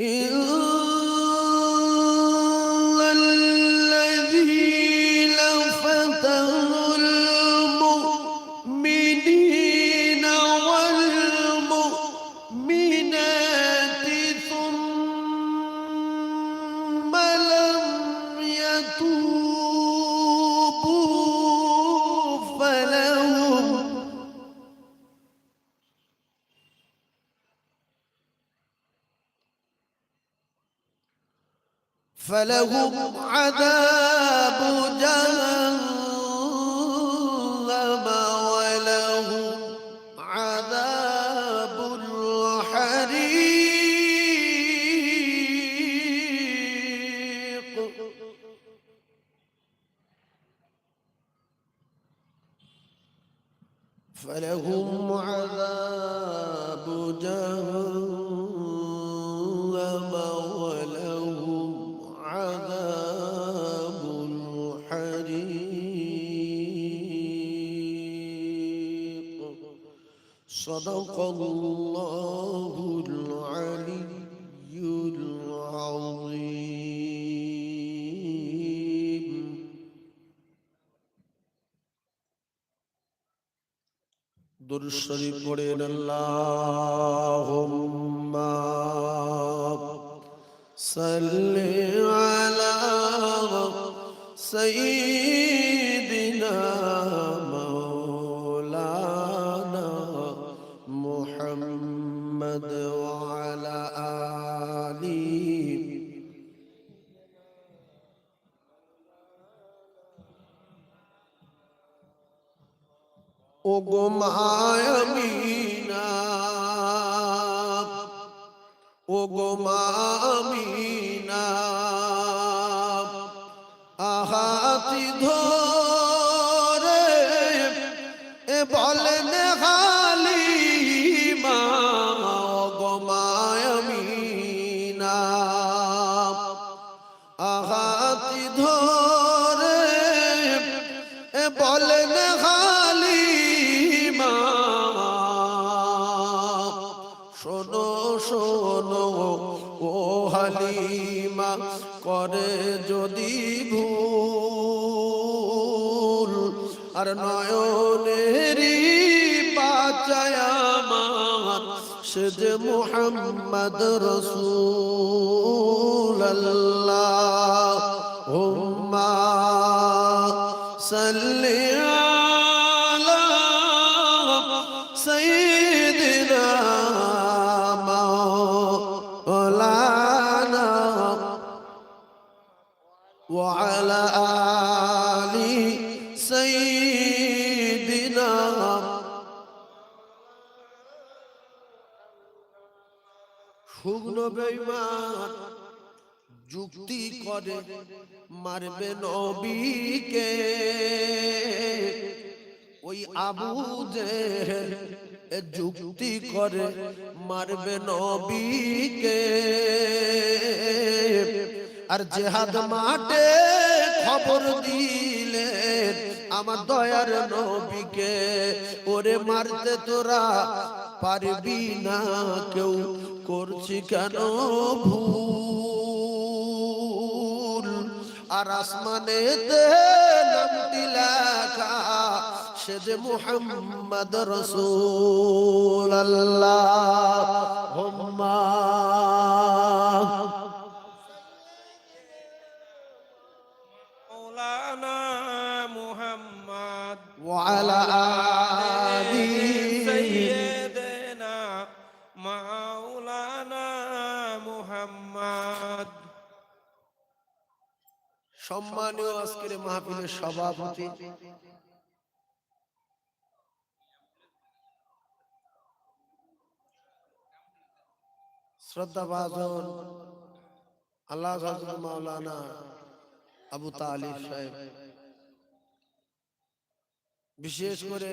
Ooh. فلهم عذاب جهنم ولهم عذاب الحريق দুরুশ্বরী পড়েন আল্লাহুম্মা সাল্লি আলা সাইয়্যিদিনা ও গো মায়ামিনা ও গো মামিনা সে যে মোহাম্মদ রসুল আল্লাহ হুম্মা সাল্লি যুক্তি করে মারবে নবীকে। ওই আবু জেহেল যুক্তি করে মারবে নবীকে। আর জেহাদ মাঠে খবর দিলেন আমার দয়ার নবীকে। ওরে মারতে তোরা পারবি না কেউ করছি কেন ভুল? আর আসমানেতে নামটি লেখা সে যে মুহাম্মদ রসুল আল্লাহ হুম্মা مولانا محمد وعلى آله সম্মানীয় আজকের মাহফিলের সভাপতি শ্রদ্ধা ভাজন আল্লাহ মাওলানা আবু তালিব সাহেব। বিশেষ করে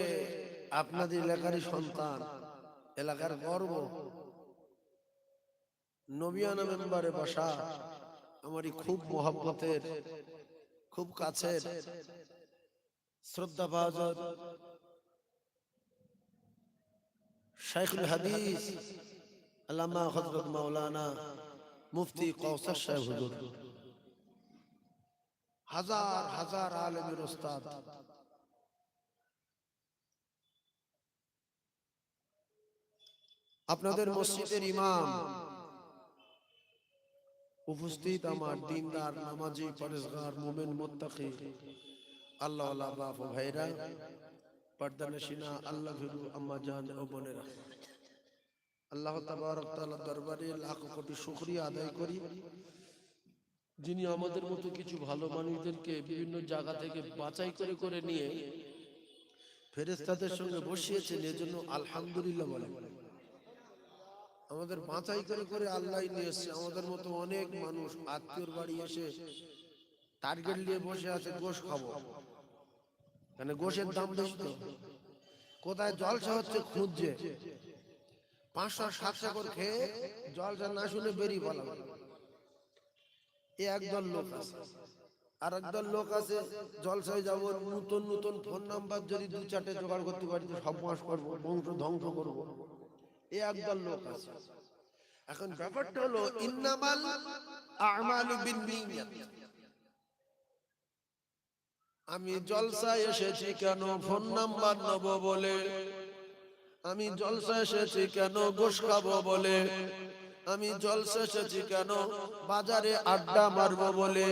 আপনাদের এলাকারই সন্তান, এলাকার গর্ব। নবিয়ানা মেম্বারে বসা আমারই খুব মোহাব্বতের খুব কাছের শ্রদ্ধা ভাজন শাইখুল হাদিস আল্লামা হজরত মাওলানা মুফতি কৌসার সাহেব হুজুর। হাজার হাজার আলেমের ওস্তাদ। আপনাদের মসজিদের ইমাম উপস্থিত আমার দিনদার, নামাজি, পরেশগার, মোমেন, মোত্তাকি। আল্লাহ আল্লাহ, বাপ ভাইরা পর্দানসিনা আল্লাহ ভিরু আম্মা, জান ও বোনেরা। আল্লাহ তাবারক তাআলা দরবারে লাখ কোটি শুকরিয়া আদায় করি। যিনি আমাদের মতো কিছু ভালো মানুষদেরকে বিভিন্ন জায়গা থেকে বাছাই করে করে নিয়ে ফেরেস্তাদের সঙ্গে বসিয়েছেন, এজন্য আলহামদুলিল্লাহ বলে আমাদের বাঁচাই করে করে আল্লাহ নিয়ে এসছে। আমাদের মতো অনেক মানুষ আত্মীয়র বাড়ি এসে টার্গেট নিয়ে বসে আছে গোশ খাব। মানে গোশের দাম বেশি তো। কোথায় জলসা হচ্ছে খুঁজছে? পাঁচশো সাতশো করে খেয়ে জলসা না শুনে বেরিয়ে পালাম এ একদল লোক আছে। আর একদল লোক আছে জলসায় যাব নতুন নতুন ফোন নাম্বার যদি দু চারটে জোগাড় করতে পারি সব মাস করব বংশ ধ্বংস করব। এ একদল লোক আছে। এখন ব্যাপারটা হলো ইন্নামাল আমালু আমি জলসায় এসেছি কেন? ফোন নাম্বার নব বলে। আমি জলসা এসেছি কেন? গোস খাব বলে। আমি জলসা এসেছি কেন বাজারে আড্ডা মারবো বলে?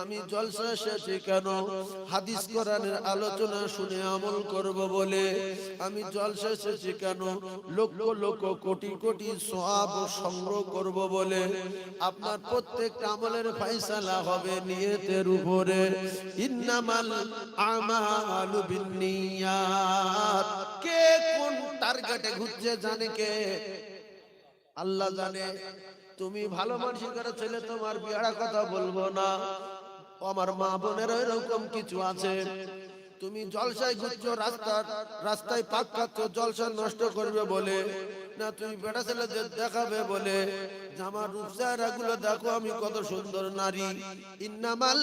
আমি জলসা এসেছি কেন? হাদিস কোরআনের আলোচনা শুনে আমল করব বলে? আমি জলসা এসেছি কেন? লক্ষ লক্ষ কোটি কোটি সওয়াব সংগ্রহ করব বলে? আপনার প্রত্যেকটা আমলের ফয়সালা হবে নিয়তের উপরে। ইন্নামাল আমালু বিন্নিয়াত। কে কোন টার্গেটে ঘুরছে জানে কে? আল্লাহ জানে, তুমি ভালো মানুষের করে ছেলে, তোমার বিয়ারা কথা বলব না। আমার মা বোনের এরকম কিছু আছে। তুমি জলসায় ঘুরছো, রাস্তা রাস্তায় পাক খাচ্ছ, জলসা নষ্ট করবে বলে। না তুমি বেটা ছেলেদের দেখাবে বলে। জামার রূপসারা গুলো দেখো, আমি কত সুন্দর নারী। ইন্নামাল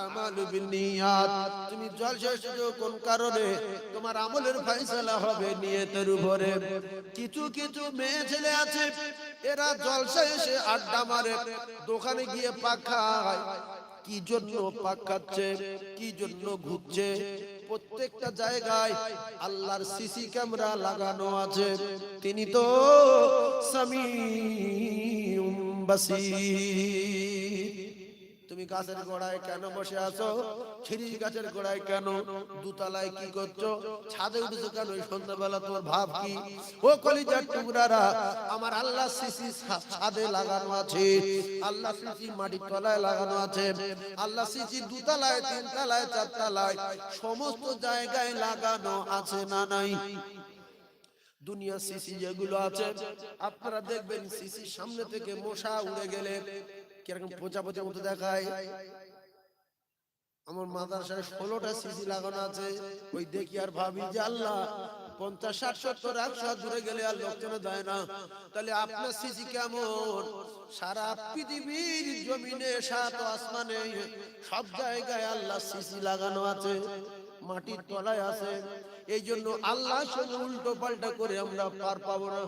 আমালু বিন্নিয়াত। তুমি জলসা কোন কারণে তোমার আমলের ফয়সালা হবে নিয়তের উপরে? কিছু কিছু মেয়ে ছেলে আছে, এরা জলসা এসে আড্ডা মারে, দোকানে গিয়ে পাক খায়। কি জন্য পাক খাচ্ছে কি জন্য ঘুরছে? প্রত্যেকটা জায়গায় আল্লাহর সিসি ক্যামেরা লাগানো আছে। তিনি তো সামি বাসীর। তুমি গাছের গোড়ায় কেন বসে আছো? খিরিস গাছের গোড়ায় কেন? দুতলায় কি করছ? ছাদে উঠেছো কেন? এই সন্ধ্যাবেলা তোমার ভাব কি? ও কলিজার টুকরারা, আমার আল্লাহ সিসি ছাদে লাগানো আছে। আল্লাহ সিসি মাটির তলায় লাগানো আছে। আল্লাহ সিসি দুতলায়, তিনতলায়, চারতলায়, সমস্ত জায়গায় লাগানো আছে না নাই? দুনিয়া সিসি যেগুলো আছে, আপনারা দেখবেন সিসির সামনে থেকে মশা উড়ে গেলে কীরকম পচা পচা মতো দেখায়? আমার মাদ্রাসায় ষোলোটা সিসি লাগানো আছে। ওই দেখি আর ভাবি যে আল্লাহ, পঞ্চাশ, ষাট, সত্তর, একশো দূরে গেলে আর লোকজনে দেয় না। তাহলে আপনার সিসি কেমন? সারা পৃথিবীর জমিনে, সাত আসমানে, সব জায়গায় আল্লাহ সিসি লাগানো আছে, মাটির তলায় আছে। এই জন্য আল্লাহর সঙ্গে উল্টো পাল্টা করে আমরা পার পাবো না।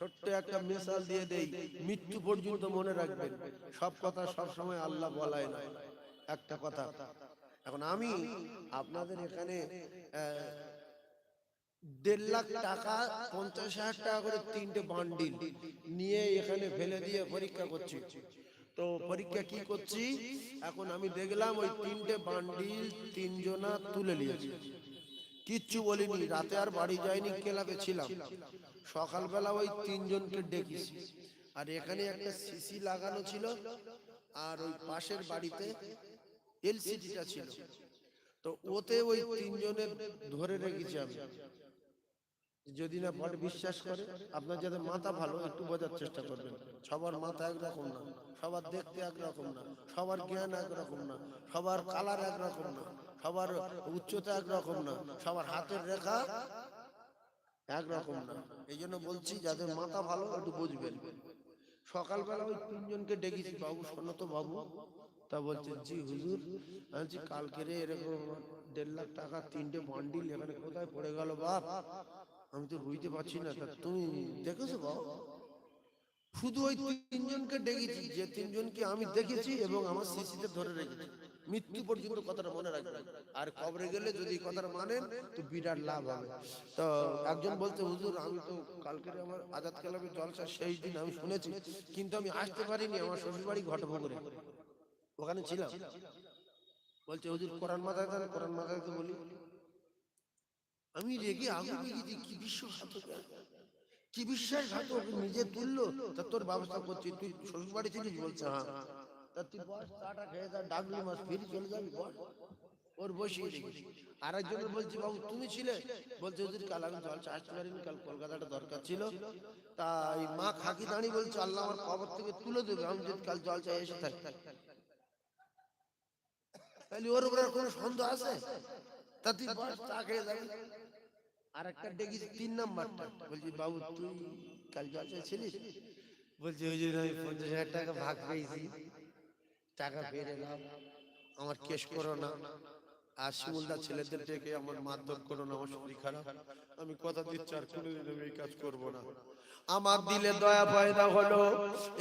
ছোট্ট একটা মিসাল দিয়ে দেই, মৃত্যু পর্যন্ত মনে রাখবেন। সব কথা সব সময় আল্লাহ বলায় না। একটা কথা, এখন আমি আপনাদের এখানে দেড় লাখ টাকা, পঞ্চাশ হাজার টাকা করে তিনটে বান্ডিল নিয়ে এখানে ফেলে দিয়ে পরীক্ষা করছি। তো পরীক্ষা কি করছি? এখন আমি দেখলাম ওই তিনটে বান্ডিল তিনজনা তুলে নিয়েছি। কিচ্ছু বলিনি, রাতে আর বাড়ি যায়নি ক্লাবে ছিলাম। সকালবেলা ওই তিনজনকে ডেকেছি। আর এখানে একটা সিসি লাগানো ছিল আর ওই পাশের বাড়িতে এলসিডিটা ছিল। তো ওতে ওই তিনজনের ধরে রেখেছি আমি। যদি না পরে বিশ্বাস করে, আপনার যাদের মাথা ভালো, একটু বোঝার চেষ্টা করবেন। সবার মাথা একরকম না, সবার দেখতে একরকম না, সবার জ্ঞান একরকম না, সবার কালার একরকম না, সবার উচ্চতা একরকম না, সবার হাতের রেখা একরকম না। এই জন্য বলছি, যাদের মাথা ভালো, একটু বুঝবেন। সকালবেলা ওই তিনজনকে ডেকেছি, বাবু, শোনো তো বাবু। তা বলছে, জি, হুজুর। আমি কালকে রে এরকম দেড় লাখ টাকা, তিনটে বান্ডিল এখানে কোথায় পড়ে গেল বাপ? আমি তো বুঝতে পারছি না, তা তুমি দেখেছ বাবু? শুধু ওই তিনজনকে ডেকেছি, যে তিনজনকে আমি দেখেছি এবং আমার শিশিতে ধরে রেখেছি। মৃত্যু পর্যন্ত কথাটা মনে রাখবেন আর কবরে গেলে যদি কথাটা মানেন তো বিরাট লাভ হবে। তো একজন বলছে হুজুর আমি তো কালকের আমার আজাদ কালামে জলসা সেই দিন আমি শুনেছি। কিন্তু আমি আসতে পারিনি আমার শ্বশুর বাড়ি ঘটপুকুরে ওখানে ছিলাম। বলছে হুজুর কোরআন মাথায় দেন কোরআন মাথায় তো বলি। আমি রেগে আগুন গেছি কি বিশ্বাসঘাতক কি বিশ্বাসঘাতক? নিজে তুললো তা তোর ব্যবস্থা করছি তুই শ্বশুর বাড়ি ছিলিস বলছে হ্যাঁ। তা বলছি, বাবু, তুমি ছিলে? হুজুর আসতে পারিনি, কাল কলকাতাটা দরকার ছিল। তাই মা খাকি দাঁড়িয়ে তুলে দেবে, আমি তাহলে ওর কোনো আছে? তুই আর একটা তিন নাম্বারটা। বলছি, বাবু কাল জল চাইছিলিস বলছি জন্য আমি পঞ্চাশ হাজার টাকা ভাগ পেয়েছি। টাকা পেয়ে এলাম। আমার কেস করো না। আর শিমুলদার ছেলেদের ডেকে আমার মারধর করো না। আমার শরীর খারাপ। আমি কথা দিচ্ছি আর কোনোদিন আমি এই কাজ করব না। আমার দিলে দয়া পয়দা হলো।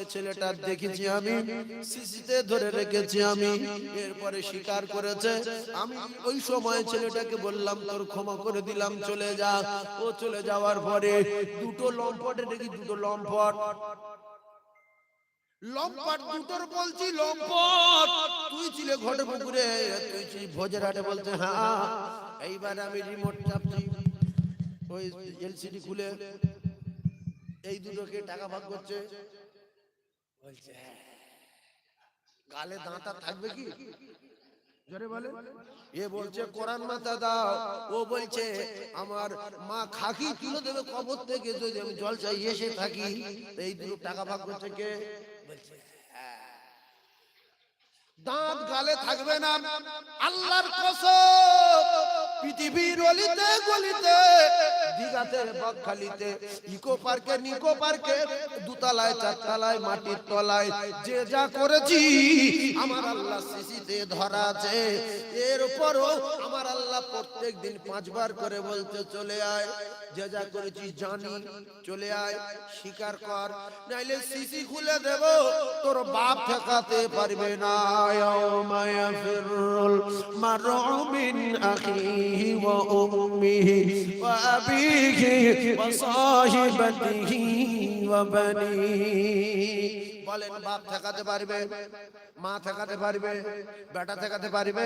এ ছেলেটা দেখেছি আমি। সিসিতে ধরে রেখেছি আমি। এরপরে স্বীকার করেছে। আমি ওই সময় ছেলেটাকে বললাম তোর ক্ষমা করে দিলাম চলে যা। ও চলে যাওয়ার পরে দুটো লম্পটে দেখি দুটো লম্পট। লম্পট বলছি তুই তুই ভোজের হাটে বলছে হ্যাঁ এইবার আমি রিমোট ওই খুলে এই টাকা করছে। বলছে হ্যাঁ। গালে দাঁতা থাকবে কি? বলে। এ বলছে, কোরআন মাথা দাও ও বলছে, আমার মা খাকি তুলে দেবে কবর থেকে, যদি আমি জল চাই এসে থাকি। এই দুটো টাকা ভাগ করছে কে? বলছে। দাঁত গালে থাকবে না আল্লাহর কসম পৃথিবীর অলিতে গলিতে, দিঘাতে বকখালিতে ইকো পার্কে, নিকো পার্কে, দুতলায়, চারতলায়, মাটির তলায়, যে যা করেছি আমার আল্লাহ সিসিতে ধরা আছে। এরপরও আমার আল্লাহ প্রত্যেক দিন পাঁচবার করে বলতে চলে আয়, যে যা করেছি জানি, চলে আয়, স্বীকার কর, নাইলে সিসি খুলে দেব, তোর বাপ ঠেকাতে পারবে না। মায়া ফিরুল মারমিন আখি أخيه وأمه وأبيه وصاحبته وبنيه বলেন বাপ ঠেকাতে পারবে মা ঠেকাতে পারবে বেটা ঠেকাতে পারবে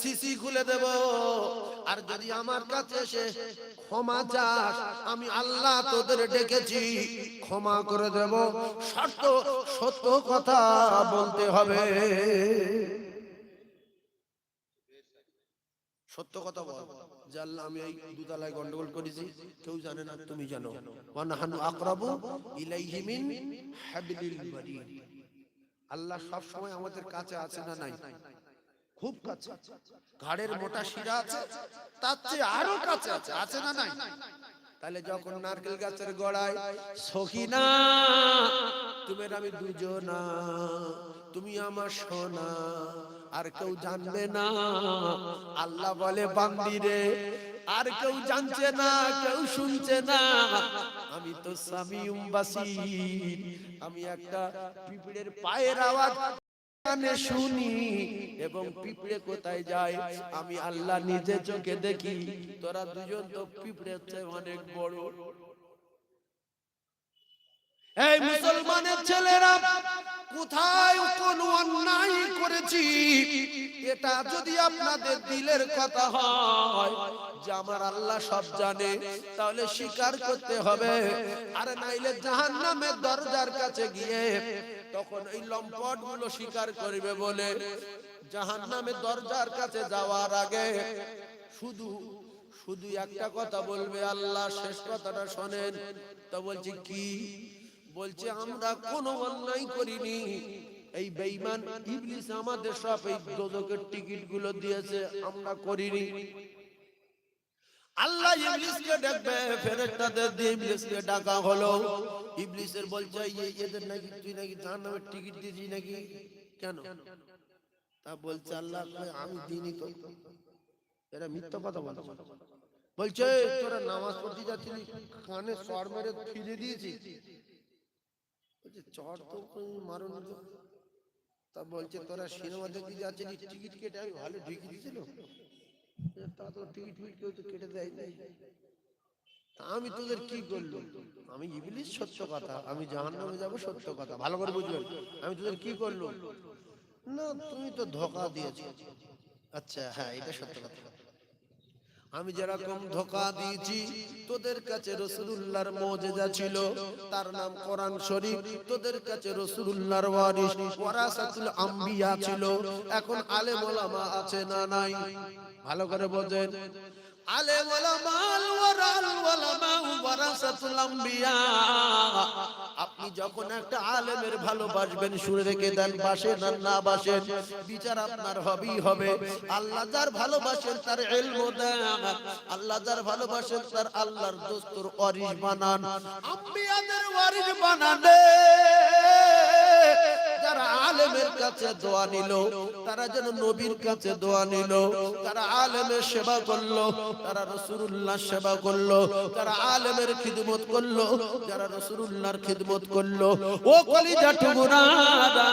সিসি খুলে দেব আর যদি আমার কাছে এসে ক্ষমা চাস আমি আল্লাহ তোদের ডেকেছি ক্ষমা করে দেব শর্ত সত্য কথা বলতে হবে সত্য কথা বল। যে আল্লাহ, আমি এই দুতলায় গন্ডগোল করেছি, কেউ জানে না, তুমি জানো। ওয়ানাহানু আকরাবু ইলাইহি মিন হাবলিল বারিদ। আল্লাহ সব সময় আমাদের কাছে আছে না নাই? খুব কাছে। ঘাড়ের মোটা শিরা আছে, তার চেয়ে আরও কাছে আছে আছে না নাই? তাহলে যখন নারকেল গাছের গোড়ায় সখিনা আর আমি দুজনা, তুমি আমার সোনা, আর কেউ জানবে না। আল্লাহ বলে বান্দিরে আর কেউ জানছে না, কেউ শুনছে না। আমি তো সামিউম বাসির আমি একটা পিঁপড়ের পায়ের আওয়াজ কানে শুনি, এবং পিঁপড়ে কোথায় যায়, আমি আল্লাহ নিজে চোখে দেখি, তোরা দুজন তো পিঁপড়ের চেয়ে অনেক বড়। এই মুসলমানের ছেলেরা কোথায় কোন অন্যায় করেছি? এটা যদি আপনাদের দিলের কথা হয় যে আমার আল্লাহ সব জানে তাহলে স্বীকার করতে হবে। আর নাইলে জাহান্নামের দরজার কাছে গিয়ে তখন এই লম্পটগুলো স্বীকার করবে বলে জাহান্নামের দরজার কাছে যাওয়ার আগে শুধু শুধু একটা কথা বলবে আল্লাহ শেষ কথাটা শোনেন। তা বলছি কি? বলছে আমরা কোনো অন্যায় করিনি। এই বেঈমান ইবলিস আমাদের সব এই দোজকের টিকিটগুলো দিয়েছে আমরা করিনি। আল্লাহ ইবলিসকে ডাকবে ফেরেশতাদের দিয়ে ইবলিসকে ডাকা হলো। ইবলিসের বলছে এদের নাকি তুই নাকি জাহান্নামের টিকিট দিয়েছি নাকি? কেন? তা বলছে আল্লাহ আমি দিনই তো। এরা মিথ্যা কথা বলছে। বলছে তোরা নামাজ পড়তে যাচ্ছিলি কানে চড় মেরে ফিরে দিয়েছি বলছে চড় তো মারুন তা বলছে, তোরা সিনেমা দেখতে যাচ্ছিলি, টিকিট কেটে আমি ভালো ঢুকি দিয়েছিল। তা তো টিকিট ফিট কেউ তো কেটে দেয় নাই আমি তোদের কি করল আমি ইবলিশ সত্য কথা, আমি জাহান্নামে যাব সত্য কথা, ভালো করে বুঝবেন। আমি তোদের কি করল না, তুমি তো ধোকা দিয়েছ। আচ্ছা হ্যাঁ এটা সত্য কথা। আমি যেরকম ধোকা দিয়েছি, তোদের কাছে রসুল্লাহর মজেজা ছিল। তার নাম কোরআন শরীফ। তোদের কাছে রসুল্লাহর আম্বিয়া ছিল। এখন আলেম ওলামা আছে না নাই? ভালো করে বোঝেন। আলেম ওলামাল ওয়ারাল ওলামা ওয়ারাসাতুল আপনি যখন একটা আলেমের ভালোবাসবেন শুনে রেখে দেন বাসে আর না বাসেন, বিচার আপনার হবেই হবে। আল্লাহ যার ভালোবাসেন, তার এলম দেন। আল্লাহ যার ভালোবাসেন, তার আল্লাহর দোস্তর ওয়ারিস বানান। বানানে যারা আলেমের কাছে দোয়া নিল, তারা যেন নবীর কাছে দোয়া নিল। তারা আলেমের সেবা করল, তারা রসুল্লাহ সেবা করল। তারা আলেমের খিদমত করল, যারা রসুল্লাহর খিদমত করল। ও কলিজা টুমুরারা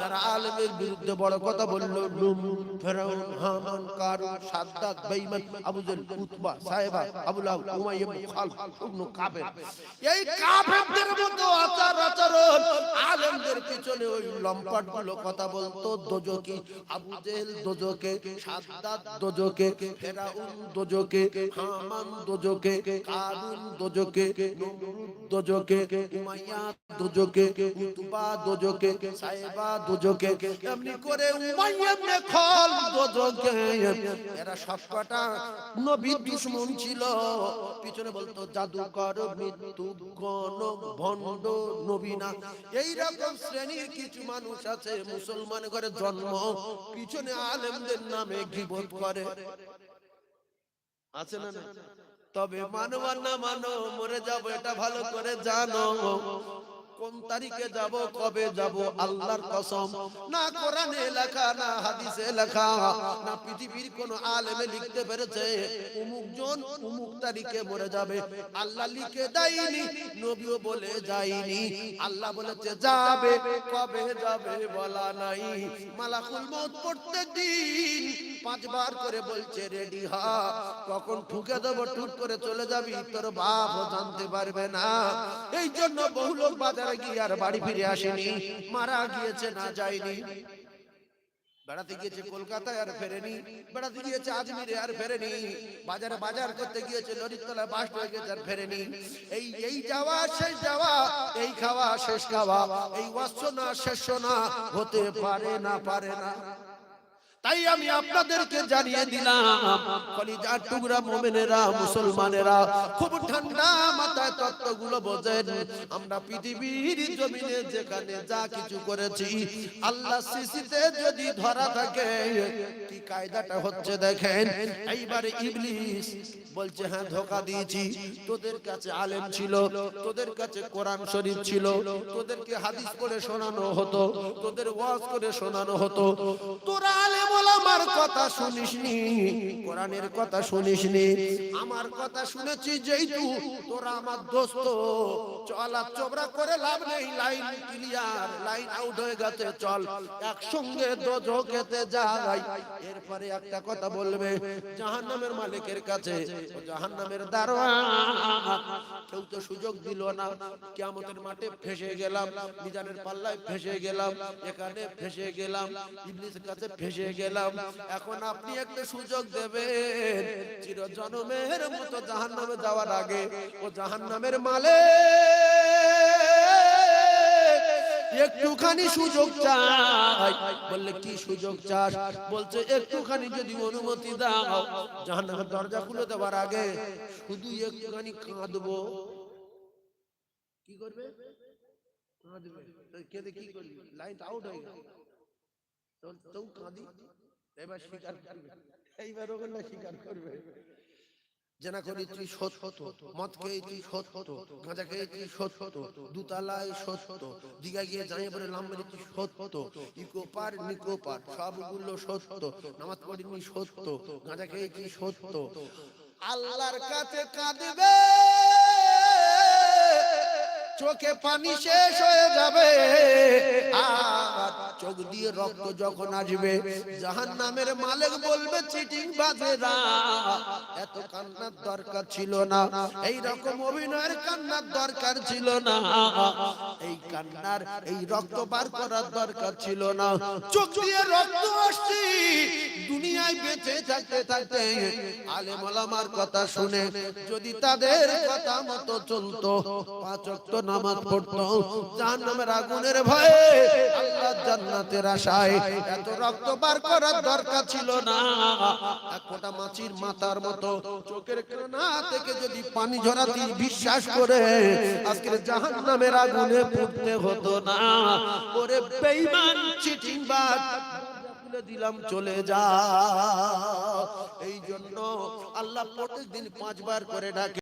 যারা আলেমের বিরুদ্ধে বড় কথা বলল, লুম, ফেরাউন, হামান, কারুন সাদ্দাত বেঈমান, আবু জেল, উতবা সাহেবা আবুল আব উমাইয়া ইবনে খালদ কাবের এই কাফেরদের মতো আচার আচরণ আলেমদের পিছনে ওই লম্পটগুলো কথা বলতো আবু জেহেল দোজকে দোজকে, ফেরাউন দোজকে, হামান দোজকে, কারুন দোজকে দোজকে, উমাইয়া দোজকে, উতবা দোজকে সাহেবা দোজকে, এমনি করে উমাইয়া ইবনে দোজকে। এরা সবকটা নবী দুশমন ছিল। পিছনে বলতো, জাদুকর মৃত্যু গণক ভণ্ড নবীনা এই রকম শ্রেণির কিছু মানুষ আছে, মুসলমান করে জন্ম, পিছনে আলেমদের নামে গিবত করে আছে না না? তবে মানো আর না মানো, মরে যাব, এটা ভালো করে জানো কোন তারিখে যাব, কবে যাব, আল্লাহর কসম। না কোরআনে লেখা, না হাদিসে লেখা, না পৃথিবীর কোন আলেমে লিখতে পেরেছে। অমুক জন অমুক তারিখে মরে যাবে। আল্লাহ লিখে দেয়নি, নবীও বলে যায়নি। আল্লাহ বলেছে, যাবে, কবে যাবে বলা নাই। মালাকুল মউত প্রত্যেক দিন পাঁচবার করে বলছে, রেডি হ, কখন ঠুকে দেবো টুক করে চলে যাবি, তোর বাপও জানতে পারবে না। এই জন্য বহু লোক বাজারে গিয়ে আর বাড়ি ফিরে আসেনি, মারা গিয়েছে না যায়নি। বেড়াতে গিয়েছে কলকাতায় আর ফেরেনি, বেড়াতে গিয়েছে আজমিরে আর ফেরেনি, বাজারে বাজার করতে গিয়েছে লরিতলায় বাস হয়ে গেছে আর ফেরেনি। এই এই যাওয়া শেষ যাওয়া, এই খাওয়া, শেষ খাওয়া, এই ওয়াসনা শেষ না হতে পারে না পারে না। তাই আমি আপনাদেরকে জানিয়ে দিলাম কলিজার টুকরা মোমেনেরা, মুসলমানেরা খুব ঠান্ডা মাথায় তত্ত্বগুলো বোঝেন। আমরা পৃথিবীর জমিনে যেখানে যা কিছু করেছি, আল্লাহ সিসিতে যদি ধরা থাকে, কি কায়দাটা হচ্ছে দেখেন? এইবারে ইবলিস বলছে হ্যাঁ ধোকা দিয়েছি। তোদের কাছে আলেম ছিল, তোদের কাছে কোরআন শরীফ ছিল, তোদেরকে হাদিস করে শোনানো হতো, তোদের ওয়াজ করে শোনানো হতো। তোরা আলেম এরপরে একটা কথা বলবে, জাহান্নামের মালিকের কাছে জাহান্নামের দারোয়ান কেউ তো সুযোগ দিল না, কিয়ামতের মাঠে ফেসে গেলাম, মিজানের পাল্লায় ফেসে গেলাম, এখানে ফেসে গেলাম, ইবলিসের কাছে ফেসে গেলাম এখন আপনি একটা সুযোগ দেবেন। মতো জাহান্নামে যাওয়ার আগে ও জাহান্নামের মালে একটুখানি সুযোগ চাই। বললে, কি সুযোগ চাস? বলছে, একটুখানি যদি অনুমতি দাও। জাহান্নামের দরজা খুলে দেওয়ার আগে শুধু একটুখানি কাঁদবো। কি করবে? কাঁদবে। কেঁদে কি করবি লাইন আউট হয়ে গেল। তখন তো কাঁদি এবার স্বীকার করবে। এইবার ওগুলো স্বীকার করবে। জেনা করেছি সত্য মদ খেয়েছি সত্য গাঁজা খেয়েছি সত্য দুতলায় সত্য দিঘা গিয়ে জানিয়ে পরে লাম মেরেছি সত্য ইকো পার নিকো পার সবগুলো সত্য নামাজ পড়িনি সত্য গাঁজা খেয়েছি সত্য। আল্লাহর কাছে কাঁদবে। চোখে পানি শেষ হয়ে যাবে। আর চোখ দিয়ে রক্ত যখন আসবে জাহান নামের মালিক বলবে, চিটিং বাজেরা। এত কান্নার দরকার ছিল না। এই রকম অভিনয়ের কান্নার দরকার ছিল না। এই কান্নার, এই রক্ত বার করার দরকার ছিল না। চোখ দিয়ে রক্ত আসছি। দুনিয়ায় বেঁচে থাকতে থাকতে আলেম ওলামার কথা শুনে যদি তাদের কথা মতো চলতো, পাঁচ ওয়াক্ত নামাজ পড়তো জাহান্নামের আগুনের ভয়ে আল্লাহ জান্নাতের আশায় এত রক্ত বার করার দরকার ছিল না। এক ফোঁটা মাছির মাথার মতো চোখের কোনা থেকে যদি পানি ঝরাতি বিশ্বাস করে আজকের জাহান্নামের আগুনে পড়তে হতো না। ওরে বেঈমান চিটিং বাজ দিলাম, চলে যা। এই জন্য আল্লাহ প্রত্যেক দিন পাঁচবার করে ডাকে।